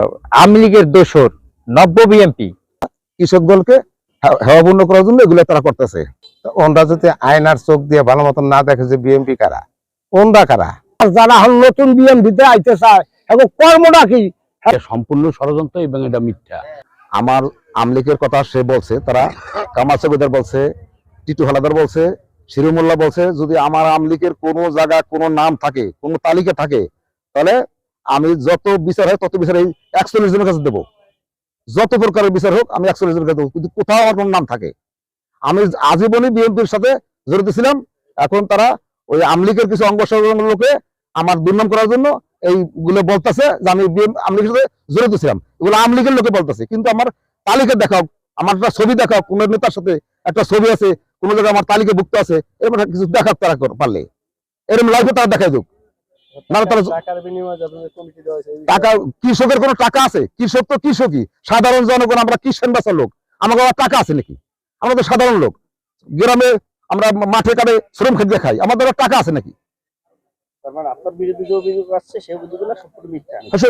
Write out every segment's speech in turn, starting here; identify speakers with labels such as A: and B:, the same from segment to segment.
A: আওয়ামী লীগের দোসর নব্য বিএনপি।
B: কৃষক দলকে হে- হেওয়াপূর্ণ করার জন্য এগুলো তারা করতেছে। ওনরা যদি আয়নার চোখ দিয়ে ভালো মতন না দেখে যে বিএমপি কারা? ওনরা কারা?
C: যারা এখন নতুন বিএনপিতে আইতে চায় এখন কর্মটা কি?
D: সম্পূর্ণ ষড়যন্ত্র এবং এটা মিথ্যা।
B: আমার আমলিকের কথা সে বলছে তারা কামাল বলছে টিটু হালাদার বলছে শিরুমুল্লাহ বলছে যদি আমার আমলিকের কোনো জায়গা কোনো নাম থাকে কোনো তালিকা থাকে তাহলে আমি যত বিচার হয় তত বিচার এই একচল্লিশ জনের কাছে দেবো। যত প্রকারের বিচার হোক, আমি একচল্লিশ জনের কাছে দেবো। কিন্তু কোথাও আমার নাম থাকে। আমি আজীবনই বিএনপির সাথে জড়িত ছিলাম। এখন তারা ওই আমলিকের কিছু অঙ্গ লোকে আমার দুর্নাম করার জন্য এইগুলো বলতেছে যে আমি আমলিকের সাথে জড়িত ছিলাম। এগুলো আমলিগের লোকে বলতেছে। কিন্তু আমার তালিকা দেখাও, আমার একটা ছবি দেখাও, কোন নেতার সাথে একটা ছবি আছে, কোন জায়গায় আমার তালিকা ভুক্ত আছে, এরকম কিছু দেখাক তারা পারলে। এরকম লাইফে তারা দেখাই তারা টাকা কৃষকের কোনো টাকা আছে? কৃষক তো কৃষকই। সাধারণ জনগণ আমরা কৃষণ বাসার লোক। আমাকে টাকা আছে নাকি? আমরা তো সাধারণ লোক। গ্রামে আমরা মাঠে কাটে শ্রম খেতে খাই। আমাদের টাকা আছে নাকি?
E: আপনার বিরুদ্ধে যে অভিযোগ আসছে সেই অভিযোগগুলো সম্পূর্ণ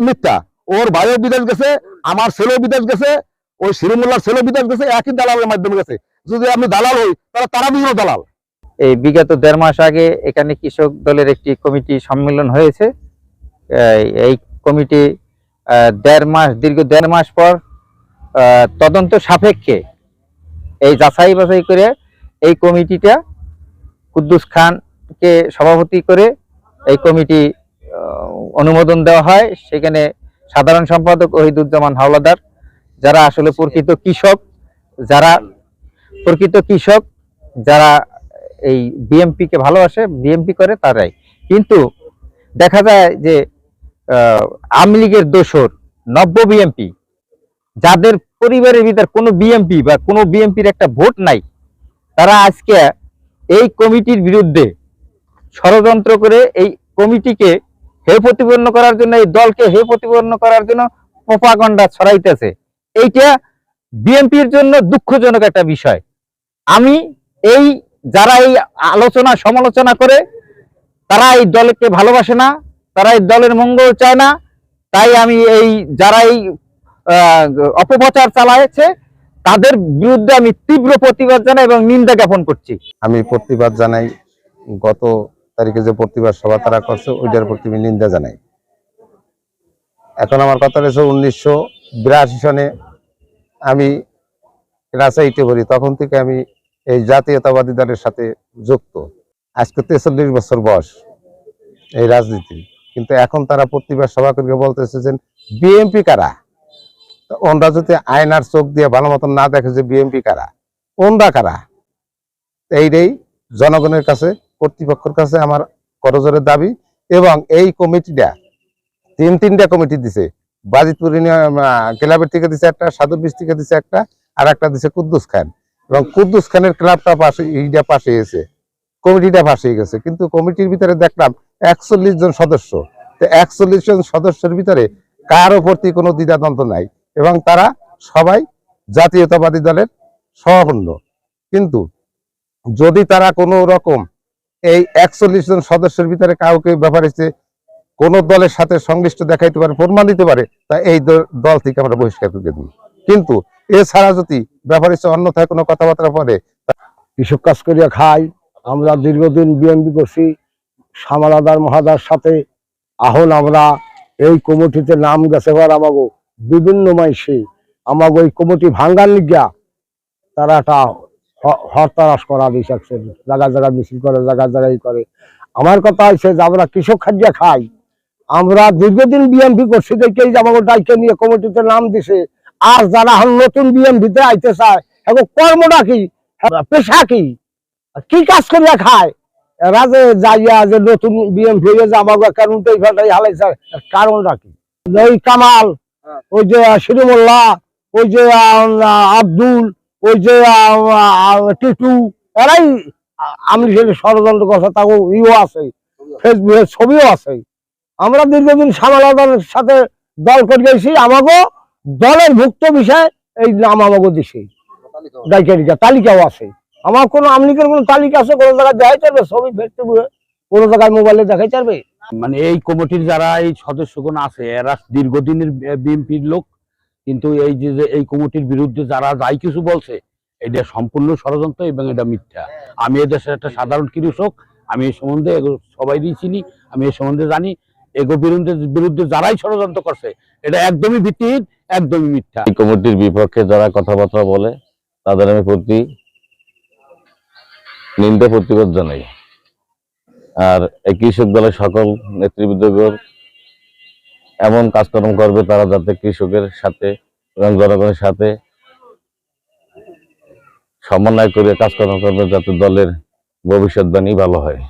E: মিথ্যা।
B: ওর ভাইও বিদেশ গেছে আমার ছেলেও বিদেশ গেছে ওই শিরুমুল্লার ছেলেও বিদেশ গেছে একই দালালের মাধ্যমে গেছে। যদি আমি দালাল হই তাহলে তারা বিভিন্ন দালাল।
A: এই বিগত দেড় মাস আগে এখানে কৃষক দলের একটি কমিটি সম্মেলন হয়েছে। এই- কমিটি দেড় মাস, দীর্ঘ দেড় মাস পর তদন্ত সাপেক্ষে এই যাচাই বাছাই করে এই কমিটিটা কুদ্দুস খানকে সভাপতি করে এই কমিটি অনুমোদন দেওয়া হয়। সেখানে সাধারণ সম্পাদক ওহিদুজ্জামান হাওলাদার, যারা আসলে প্রকৃত কৃষক, যারা প্রকৃত কৃষক, যারা এই বিএমপি কে ভালোবাসে বিএমপি করে তারাই। কিন্তু দেখা যায় যে আওয়ামী লীগের দোসর, নব্য বিএমপি যাদের পরিবারের ভিতর কোনো বিএমপি বা কোনো বিএমপির একটা ভোট নাই, তারা আজকে এই কমিটির বিরুদ্ধে ষড়যন্ত্র করে এই কমিটিকে হে প্রতিপন্ন করার জন্য, এই দলকে হে প্রতিপন্ন করার জন্য প্রপাগন্ডা ছড়াইতেছে। এইটা বিএনপির জন্য দুঃখজনক একটা বিষয়। আমি এই যারা এই আলোচনা, সমালোচনা করে তারা এই দলকে ভালোবাসে না তারা এই দলের মঙ্গল চায় না। তাই আমি এই যারা এই অপপ্রচার চালাচ্ছে তাদের বিরুদ্ধে আমি তীব্র প্রতিবাদ জানাই এবং নিন্দা জ্ঞাপন করছি।
B: আমি প্রতিবাদ জানাই, গত তারিখে যে প্রতিবাদ সভা তারা করছে, ওইটার প্রতি আমি নিন্দা জানাই। এখন আমার কথা রয়েছে উনিশশো বিরাশি সনে আমি রাজশাহীতে পড়ি তখন থেকে আমি এই জাতীয়তাবাদী দলের সাথে যুক্ত। আজকে তেচল্লিশ বছর বয়স এই রাজনীতি। কিন্তু এখন তারা প্রতিবার সভা করে বলতেছে যে বিএমপি কারা? ওনরা যদি আয়নার চোখ দিয়ে ভালো মতন না দেখে যে বিএমপি কারা, ওনরা কারা? এইটাই জনগণের কাছে, কর্তৃপক্ষের কাছে আমার করজোরের দাবি এবং এই কমিটিটা, তিন তিনটা কমিটি দিছে। বাজিতপুর ক্লাবের থেকে দিছে একটা সাধুর থেকে দিছে একটা আর একটা দিছে কুদ্দুস খান। এবং কুদ্দুস খানের ক্লাবটা পাশে, এইটা পাশে গেছে কমিটিটা পাশে গেছে। কিন্তু কমিটির ভিতরে দেখলাম একচল্লিশ জন সদস্য। তো একচল্লিশ জন সদস্যের ভিতরে কারও প্রতি কোনো দ্বিধাদ্বন্দ্ব নাই এবং তারা সবাই জাতীয়তাবাদী দলের সহপূর্ণ কিন্তু যদি তারা কোনো রকম এই একচল্লিশ জন সদস্যের ভিতরে কাউকে ব্যাপারে কোন দলের সাথে সংশ্লিষ্ট দেখাইতে পারে, প্রমাণ দিতে পারে, তা এই দল থেকে আমরা বহিষ্কার করে দিই। কিন্তু এছাড়া যদি ব্যাপারে সে অন্যথায় কোনো কথাবার্তা পড়ে
C: কৃষক কাজ করিয়া খাই। আমরা দীর্ঘদিন বিএনপি করছি। সামালাদার মহাদার সাথে এখন আমরা। এই কমিটিতে নাম গেছে এবার আমাগো। বিভিন্ন মাইসে আমাগো এই কমিটি ভাঙ্গার লিগিয়া তারা একটা হরতারাস করা দিয়েছে জায়গা জায়গা মিছিল করে জায়গা জায়গায় করে। আমার কথা হচ্ছে যে আমরা কৃষক খাদ্য খাই। আমরা দীর্ঘদিন বিএমপি করছি দেখেই যে আমাকে ডাইকে নিয়ে কমিটিতে নাম দিছে। আর যারা এখন নতুন বিএমপিতে আইতে চায় এখন কর্মটা কি? পেশা কি? কি কাজ করিয়া খায়? এরা যে যাইয়া যে নতুন বিএম হয়ে কারণটাই ফেলটাই হালাইছে কারণটা কি? ওই কামাল ওই যে শিরুমোল্লা ওই যে আব্দুল ওই যে টিটু এরাই আমি সেটা ষড়যন্ত্র করছে তাও ইও আছে ফেসবুকে ছবিও আছে। আমরা দীর্ঘদিন সামালাদার সাথে দল করে গেছি আমাকে দলের ভুক্ত বিষয় এই নাম আমাকে দিছে। ডাইকারিকা তালিকাও আছে। আমার কোনো আমলিকের কোনো তালিকা আছে? কোনো জায়গায় দেখাই চাইবে ছবি ফেসবুকে কোনো জায়গায় মোবাইলে দেখাই চাইবে
D: মানে এই কমিটির যারা এই সদস্যগণ আছে, এরা দীর্ঘদিনের বিএনপির লোক। কিন্তু এই যে এই কমিটির বিরুদ্ধে যারা যাই কিছু বলছে, এটা সম্পূর্ণ ষড়যন্ত্র এবং এটা মিথ্যা। আমি এই দেশের একটা সাধারণ কৃষক আমি এই সম্বন্ধে সবাইই চিনি, আমি এই সম্বন্ধে জানি। এগো বিরুদ্ধে বিরুদ্ধে যারাই ষড়যন্ত্র করছে, এটা একদমই ভিত্তিহীন, একদমই মিথ্যা।
F: কমিটির বিপক্ষে যারা কথাবার্তা বলে, তাদের আমি প্রতি নিন্দা প্রতিবাদ জানাই। আর এই কৃষক দলের সকল নেতৃবৃন্দগণ, এমন কাজকর্ম করবে তারা যাতে কৃষকের সাথে এবং জনগণের সাথে সমন্বয় করে কাজকর্ম করবে, যাতে দলের ভবিষ্যৎবাণী ভালো হয়।